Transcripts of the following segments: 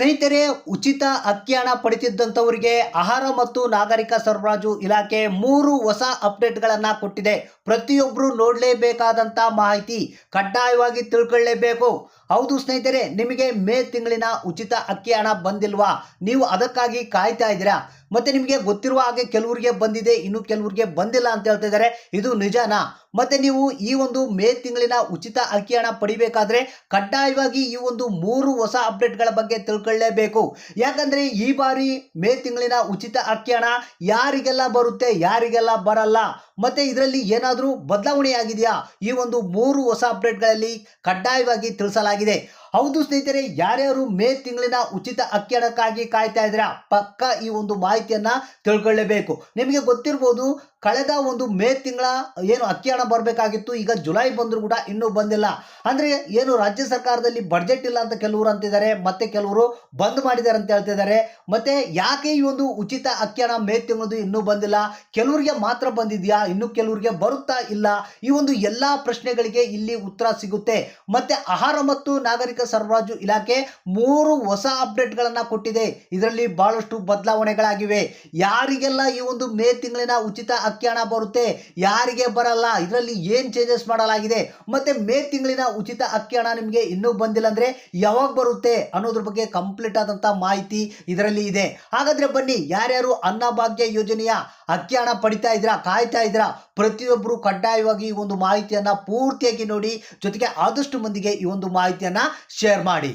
ಸ್ನೇಹಿತರೆ, ಉಚಿತ ಅಕ್ಕಿ ಹಣ ಪಡಿತಿದ್ದಂಥವರಿಗೆ ಆಹಾರ ಮತ್ತು ನಾಗರಿಕ ಸರಬರಾಜು ಇಲಾಖೆ ಮೂರು ಹೊಸ ಅಪ್ಡೇಟ್ಗಳನ್ನು ಕೊಟ್ಟಿದೆ. ಪ್ರತಿಯೊಬ್ಬರು ನೋಡಲೇಬೇಕಾದಂಥ ಮಾಹಿತಿ ಕಡ್ಡಾಯವಾಗಿ ತಿಳ್ಕೊಳ್ಳೇಬೇಕು. ಹೌದು ಸ್ನೇಹಿತರೆ, ನಿಮಗೆ ಮೇ ತಿಂಗಳಿನ ಉಚಿತ ಅಕ್ಕಿ ಹಣ ಬಂದಿಲ್ವಾ? ನೀವು ಅದಕ್ಕಾಗಿ ಕಾಯ್ತಾ ಇದ್ದೀರಾ? ಮತ್ತೆ ನಿಮಗೆ ಗೊತ್ತಿರುವ ಹಾಗೆ ಕೆಲವರಿಗೆ ಬಂದಿದೆ, ಇನ್ನು ಕೆಲವರಿಗೆ ಬಂದಿಲ್ಲ ಅಂತ ಹೇಳ್ತಾ ಇದ್ದಾರೆ, ಇದು ನಿಜನಾ? ಮತ್ತೆ ನೀವು ಈ ಒಂದು ಮೇ ತಿಂಗಳಿನ ಉಚಿತ ಅಕ್ಕಿ ಹಣ ಪಡಿಬೇಕಾದ್ರೆ ಕಡ್ಡಾಯವಾಗಿ ಈ ಒಂದು ಮೂರು ಹೊಸ ಅಪ್ಡೇಟ್ಗಳ ಬಗ್ಗೆ ತಿಳ್ಕೊಳ್ಳೇಬೇಕು. ಯಾಕಂದ್ರೆ ಈ ಬಾರಿ ಮೇ ತಿಂಗಳಿನ ಉಚಿತ ಅಕ್ಕಿ ಹಣ ಯಾರಿಗೆಲ್ಲ ಬರುತ್ತೆ, ಯಾರಿಗೆಲ್ಲ ಬರಲ್ಲ? ಮತ್ತೆ ಇದರಲ್ಲಿ ಏನಾದರೂ ಬದಲಾವಣೆಯಾಗಿದೆಯಾ ಈ ಒಂದು ಮೂರು ಹೊಸ ಅಪ್ಡೇಟ್ಗಳಲ್ಲಿ ಕಡ್ಡಾಯವಾಗಿ ತಿಳಿಸಲಾಗಿದೆ. ಹೌದು ಸ್ನೇಹಿತರೆ, ಯಾರ್ಯಾರು ಮೇ ತಿಂಗಳಿನ ಉಚಿತ ಅಕ್ಕಿ ಹಣಕ್ಕಾಗಿ ಕಾಯ್ತಾ ಇದ್ರೆ ಪಕ್ಕ ಈ ಒಂದು ಮಾಹಿತಿಯನ್ನ ತಿಳ್ಕೊಳ್ಳೇಬೇಕು. ನಿಮಗೆ ಗೊತ್ತಿರ್ಬೋದು, ಕಳೆದ ಒಂದು ಮೇ ತಿಂಗಳ ಏನು ಅಕ್ಕಿ ಹಣ ಬರಬೇಕಾಗಿತ್ತು, ಈಗ ಜುಲೈ ಬಂದರೂ ಕೂಡ ಇನ್ನೂ ಬಂದಿಲ್ಲ. ಅಂದರೆ ಏನು ರಾಜ್ಯ ಸರ್ಕಾರದಲ್ಲಿ ಬಡ್ಜೆಟ್ ಇಲ್ಲ ಅಂತ ಕೆಲವರು ಅಂತಿದ್ದಾರೆ, ಮತ್ತೆ ಕೆಲವರು ಬಂದ್ ಮಾಡಿದ್ದಾರೆ ಅಂತ ಹೇಳ್ತಿದ್ದಾರೆ, ಮತ್ತೆ ಯಾಕೆ ಈ ಒಂದು ಉಚಿತ ಅಕ್ಕಿ ಹಣ ಮೇ ತಿಂಗಳದು ಇನ್ನೂ ಬಂದಿಲ್ಲ? ಕೆಲವರಿಗೆ ಮಾತ್ರ ಬಂದಿದೆಯಾ? ಇನ್ನು ಕೆಲವರಿಗೆ ಬರುತ್ತಾ ಇಲ್ಲ? ಈ ಒಂದು ಎಲ್ಲ ಪ್ರಶ್ನೆಗಳಿಗೆ ಇಲ್ಲಿ ಉತ್ತರ ಸಿಗುತ್ತೆ. ಮತ್ತೆ ಆಹಾರ ಮತ್ತು ನಾಗರಿಕ ಸರಬರಾಜು ಇಲಾಖೆ ಮೂರು ಹೊಸ ಅಪ್ಡೇಟ್ಗಳನ್ನು ಕೊಟ್ಟಿದೆ. ಇದರಲ್ಲಿ ಬಹಳಷ್ಟು ಬದಲಾವಣೆಗಳಾಗಿವೆ. ಯಾರಿಗೆಲ್ಲ ಈ ಒಂದು ಮೇ ತಿಂಗಳಿನ ಉಚಿತ ಅಕ್ಕಿ ಹಣ ಬರುತ್ತೆ, ಯಾರಿಗೆ ಬರಲ್ಲ, ಇದರಲ್ಲಿ ಏನು ಚೇಂಜಸ್ ಮಾಡಲಾಗಿದೆ, ಮತ್ತೆ ಮೇ ತಿಂಗಳಿನ ಉಚಿತ ಅಕ್ಕಿ ಹಣ ನಿಮಗೆ ಇನ್ನೂ ಬಂದಿಲ್ಲ ಅಂದ್ರೆ ಯಾವಾಗ ಬರುತ್ತೆ ಅನ್ನೋದ್ರ ಬಗ್ಗೆ ಕಂಪ್ಲೀಟ್ ಆದಂಥ ಮಾಹಿತಿ ಇದರಲ್ಲಿ ಇದೆ. ಹಾಗಾದ್ರೆ ಬನ್ನಿ, ಯಾರ್ಯಾರು ಅನ್ನಭಾಗ್ಯ ಯೋಜನೆಯ ಅಕ್ಕಿ ಹಣ ಪಡಿತಾ ಇದ್ದೀರಾ ಕಾಯ್ತಾ ಇದ್ದೀರಾ ಪ್ರತಿಯೊಬ್ಬರು ಕಡ್ಡಾಯವಾಗಿ ಈ ಒಂದು ಮಾಹಿತಿಯನ್ನ ಪೂರ್ತಿಯಾಗಿ ನೋಡಿ, ಜೊತೆಗೆ ಆದಷ್ಟು ಮಂದಿಗೆ ಈ ಒಂದು ಮಾಹಿತಿಯನ್ನ ಶೇರ್ ಮಾಡಿ.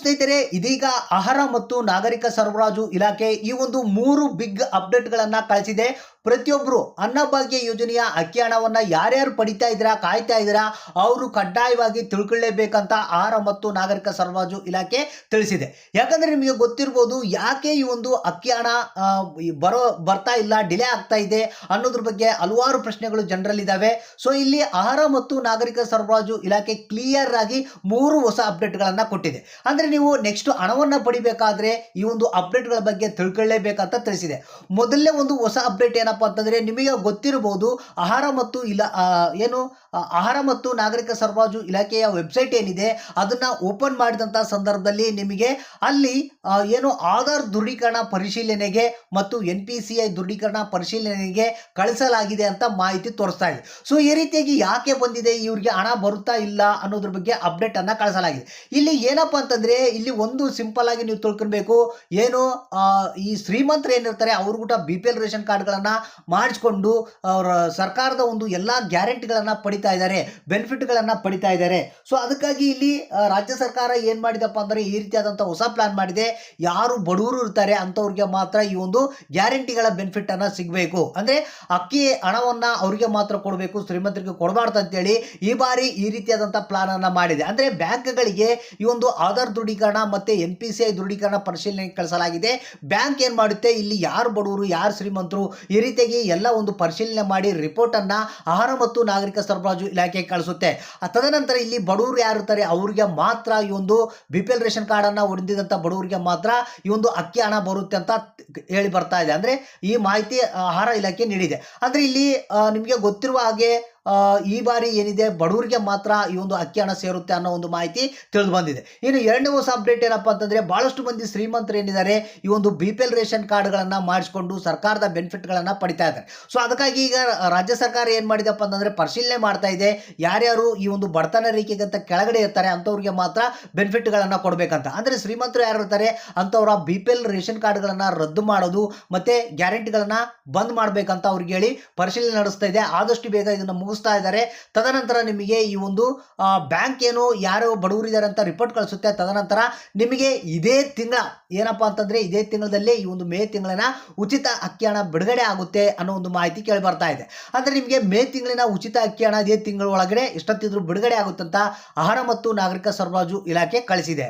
ಸ್ನೇಹಿತರೆ, ಇದೀಗ ಆಹಾರ ಮತ್ತು ನಾಗರಿಕ ಸರಬರಾಜು ಇಲಾಖೆ ಈ ಒಂದು ಮೂರು ಬಿಗ್ ಅಪ್ಡೇಟ್ ಗಳನ್ನ ಕಳಿಸಿದೆ ಪ್ರತಿಯೊಬ್ಬರು ಅನ್ನಭಾಗ್ಯ ಯೋಜನೆಯ ಅಕ್ಕಿ ಹಣವನ್ನ ಯಾರ್ಯಾರು ಪಡಿತಾ ಇದ್ದೀರಾ, ಕಾಯ್ತಾ ಇದ್ದೀರಾ, ಅವರು ಕಡ್ಡಾಯವಾಗಿ ತಿಳ್ಕೊಳ್ಳೇಬೇಕಂತ ಆಹಾರ ಮತ್ತು ನಾಗರಿಕ ಸರಬರಾಜು ಇಲಾಖೆ ತಿಳಿಸಿದೆ. ಯಾಕಂದ್ರೆ ನಿಮಗೆ ಗೊತ್ತಿರ್ಬೋದು, ಯಾಕೆ ಈ ಒಂದು ಅಕ್ಕಿ ಹಣ ಬರೋ, ಬರ್ತಾ ಇಲ್ಲ, ಡಿಲೇ ಆಗ್ತಾ ಇದೆ ಅನ್ನೋದ್ರ ಬಗ್ಗೆ ಹಲವಾರು ಪ್ರಶ್ನೆಗಳು ಜನರಲ್ಲಿದ್ದಾವೆ. ಸೊ, ಇಲ್ಲಿ ಆಹಾರ ಮತ್ತು ನಾಗರಿಕ ಸರಬರಾಜು ಇಲಾಖೆ ಕ್ಲಿಯರ್ ಆಗಿ ಮೂರು ಹೊಸ ಅಪ್ಡೇಟ್ ಗಳನ್ನ ಕೊಟ್ಟಿದೆ. ಅಂದರೆ ನೀವು ನೆಕ್ಸ್ಟ್ ಹಣವನ್ನ ಪಡಿಬೇಕಾದ್ರೆ ಈ ಒಂದು ಅಪ್ಡೇಟ್ಗಳ ಬಗ್ಗೆ ತಿಳ್ಕೊಳ್ಳೇಬೇಕಂತ ತಿಳಿಸಿದೆ. ಮೊದಲನೇ ಒಂದು ಹೊಸ ಅಪ್ಡೇಟ್ ಏನಪ್ಪ ಅಂತಂದ್ರೆ ನಿಮಗೆ ಗೊತ್ತಿರಬಹುದು, ಆಹಾರ ಮತ್ತು ಇಲ್ಲ ಏನು ಆಹಾರ ಮತ್ತು ನಾಗರಿಕ ಸರಬರಾಜು ಇಲಾಖೆಯ ವೆಬ್ಸೈಟ್ ಏನಿದೆ, ಅದನ್ನ ಓಪನ್ ಮಾಡಿದಂತ ಸಂದರ್ಭದಲ್ಲಿ ನಿಮಗೆ ಅಲ್ಲಿ ಏನು ಆಧಾರ್ ದೃಢೀಕರಣ ಪರಿಶೀಲನೆಗೆ ಮತ್ತು ಎನ್ ಪಿ ಸಿ ಐ ದೃಢೀಕರಣ ಪರಿಶೀಲನೆಗೆ ಕಳಿಸಲಾಗಿದೆ ಅಂತ ಮಾಹಿತಿ ತೋರಿಸ್ತಾ ಇದೆ. ಸೊ ಈ ರೀತಿಯಾಗಿ ಯಾಕೆ ಬಂದಿದೆ, ಇವರಿಗೆ ಹಣ ಬರುತ್ತಾ ಇಲ್ಲ ಅನ್ನೋದ್ರ ಬಗ್ಗೆ ಅಪ್ಡೇಟ್ ಅನ್ನ ಕಳಿಸಲಾಗಿದೆ. ಇಲ್ಲಿ ಏನಪ್ಪಾ ಅಂತಂದ್ರೆ ಇಲ್ಲಿ ಒಂದು ಸಿಂಪಲ್ ಆಗಿ ನೀವು ತಿಳ್ಕೊಬೇಕು ಏನು ಈ ಶ್ರೀಮಂತರು ಏನಿರ್ತಾರೆ, ಅವ್ರ ಕೂಡ ಬಿ ಪಿ ಎಲ್ ರೇಷನ್ ಕಾರ್ಡ್ಗಳನ್ನು ಮಾಡಿಸ್ಕೊಂಡು ಅವರ ಸರ್ಕಾರದ ಒಂದು ಎಲ್ಲ ಗ್ಯಾರಂಟಿಗಳನ್ನು ಪಡಿತಾ ಇದ್ದಾರೆ ಬೆನಿಫಿಟ್ಗಳನ್ನು ಪಡಿತಾ ಇದ್ದಾರೆ ಸೊ ಅದಕ್ಕಾಗಿ ಇಲ್ಲಿ ರಾಜ್ಯ ಸರ್ಕಾರ ಏನು ಮಾಡಿದಪ್ಪ ಅಂದರೆ ಈ ರೀತಿಯಾದಂಥ ಹೊಸ ಪ್ಲಾನ್ ಮಾಡಿದೆ. ಯಾರು ಬಡವರು ಇರ್ತಾರೆ ಅಂಥವ್ರಿಗೆ ಮಾತ್ರ ಈ ಒಂದು ಗ್ಯಾರಂಟಿಗಳ ಬೆನಿಫಿಟ್ ಅನ್ನ ಸಿಗಬೇಕು. ಅಂದರೆ ಅಕ್ಕಿ ಹಣವನ್ನ ಅವರಿಗೆ ಮಾತ್ರ ಕೊಡಬೇಕು, ಶ್ರೀಮಂತರಿಗೆ ಕೊಡಬಾರ್ದು ಅಂತೇಳಿ ಈ ಬಾರಿ ಈ ರೀತಿಯಾದಂಥ ಪ್ಲಾನ್ ಅನ್ನ ಮಾಡಿದೆ. ಅಂದರೆ ಬ್ಯಾಂಕ್ಗಳಿಗೆ ಈ ಒಂದು ಆಧಾರ್ ದೃಢೀಕರಣ ಮತ್ತೆ ಎನ್ ಪಿ ಸಿ ಐ ದೃಢೀಕರಣ ಪರಿಶೀಲನೆ ಕಳಿಸಲಾಗಿದೆ. ಬ್ಯಾಂಕ್ ಏನು ಮಾಡುತ್ತೆ? ಇಲ್ಲಿ ಯಾರು ಬಡವರು, ಯಾರು ಶ್ರೀಮಂತರು? ಈ ರೀತಿಯಾಗಿ ಎಲ್ಲ ಒಂದು ಪರಿಶೀಲನೆ ಮಾಡಿ ರಿಪೋರ್ಟ್ ಅನ್ನ ಆಹಾರ ಮತ್ತು ನಾಗರಿಕ ಸರಬರಾಜು ಇಲಾಖೆಗೆ ಕಳಿಸುತ್ತೆ. ತದನಂತರ ಇಲ್ಲಿ ಬಡವರು ಯಾರು ಇರ್ತಾರೆ? ಅವರಿಗೆ ಮಾತ್ರ ಈ ಒಂದು B P L ration card ಅನ್ನ ಹೊಂದಿದಂಥ ಬಡವರಿಗೆ ಮಾತ್ರ ಈ ಒಂದು ಅಕ್ಕಿ ಹಣ ಬರುತ್ತೆ ಅಂತ ಹೇಳಿ ಬರ್ತಾ ಇದೆ. ಅಂದ್ರೆ ಈ ಮಾಹಿತಿ ಆಹಾರ ಇಲಾಖೆ ನೀಡಿದೆ. ಅಂದ್ರೆ ಇಲ್ಲಿ ನಿಮಗೆ ಗೊತ್ತಿರುವ ಹಾಗೆ ಈ ಬಾರಿ ಏನಿದೆ? ಬಡವರಿಗೆ ಮಾತ್ರ ಈ ಒಂದು ಅಕ್ಕಿ ಹಣ ಸೇರುತ್ತೆ ಅನ್ನೋ ಒಂದು ಮಾಹಿತಿ ತಿಳಿದು ಬಂದಿದೆ ಇನ್ನು ಎರಡನೇ ಹೊಸ ಅಪ್ಡೇಟ್ ಏನಪ್ಪಾ ಅಂತಂದ್ರೆ ಭಾಳಷ್ಟು ಮಂದಿ ಶ್ರೀಮಂತರು ಏನಿದ್ದಾರೆ, ಈ ಒಂದು ಬಿ ಪಿ ಎಲ್ ರೇಷನ್ ಕಾರ್ಡ್ಗಳನ್ನು ಮಾಡಿಸ್ಕೊಂಡು ಸರ್ಕಾರದ ಬೆನಿಫಿಟ್ಗಳನ್ನು ಪಡಿತಾ ಇದ್ದಾರೆ. ಸೊ ಅದಕ್ಕಾಗಿ ಈಗ ರಾಜ್ಯ ಸರ್ಕಾರ ಏನು ಮಾಡಿದಪ್ಪ ಅಂತಂದರೆ ಪರಿಶೀಲನೆ ಮಾಡ್ತಾ ಇದೆ. ಯಾರ್ಯಾರು ಈ ಒಂದು ಬಡತನ ರೇಖೆಗಿಂತ ಕೆಳಗಡೆ ಇರ್ತಾರೆ ಅಂಥವ್ರಿಗೆ ಮಾತ್ರ ಬೆನಿಫಿಟ್ಗಳನ್ನು ಕೊಡಬೇಕಂತ. ಅಂದರೆ ಶ್ರೀಮಂತರು ಯಾರು ಇರ್ತಾರೆ? ಅಂಥವ್ರ ಬಿ ಪಿ ಎಲ್ ರೇಷನ್ ಕಾರ್ಡ್ಗಳನ್ನು ರದ್ದು ಮಾಡೋದು ಮತ್ತು ಗ್ಯಾರಂಟಿಗಳನ್ನು ಬಂದ್ ಮಾಡಬೇಕಂತ ಅವ್ರಿಗೆ ಹೇಳಿ ಪರಿಶೀಲನೆ ನಡೆಸ್ತಾ ಇದೆ. ಆದಷ್ಟು ಬೇಗ ಇದನ್ನು ಮುಗಿಸ್ತಾ ಇದ್ದಾರೆ. ತದನಂತರ ನಿಮಗೆ ಈ ಒಂದು ಬ್ಯಾಂಕ್ ಏನು, ಯಾರು ಬಡವರಿದ್ದಾರೆ ಅಂತ ರಿಪೋರ್ಟ್ ಕಳಿಸುತ್ತೆ. ತದನಂತರ ನಿಮಗೆ ಇದೇ ತಿಂಗಳ, ಏನಪ್ಪ ಅಂತಂದ್ರೆ ಇದೇ ತಿಂಗಳಲ್ಲೇ ಈ ಒಂದು ಮೇ ತಿಂಗಳಿನ ಉಚಿತ ಅಕ್ಕಿ ಹಣ ಬಿಡುಗಡೆ ಆಗುತ್ತೆ ಅನ್ನೋ ಒಂದು ಮಾಹಿತಿ ಕೇಳಿ ಬರ್ತಾ ಇದೆ. ಅಂದ್ರೆ ನಿಮಗೆ ಮೇ ತಿಂಗಳಿನ ಉಚಿತ ಅಕ್ಕಿ ಹಣ ಇದೇ ತಿಂಗಳ ಒಳಗಡೆ ಎಷ್ಟೊತ್ತಿದ್ರು ಬಿಡುಗಡೆ ಆಗುತ್ತಂತ ಆಹಾರ ಮತ್ತು ನಾಗರಿಕ ಸರಬರಾಜು ಇಲಾಖೆ ಕಳಿಸಿದೆ.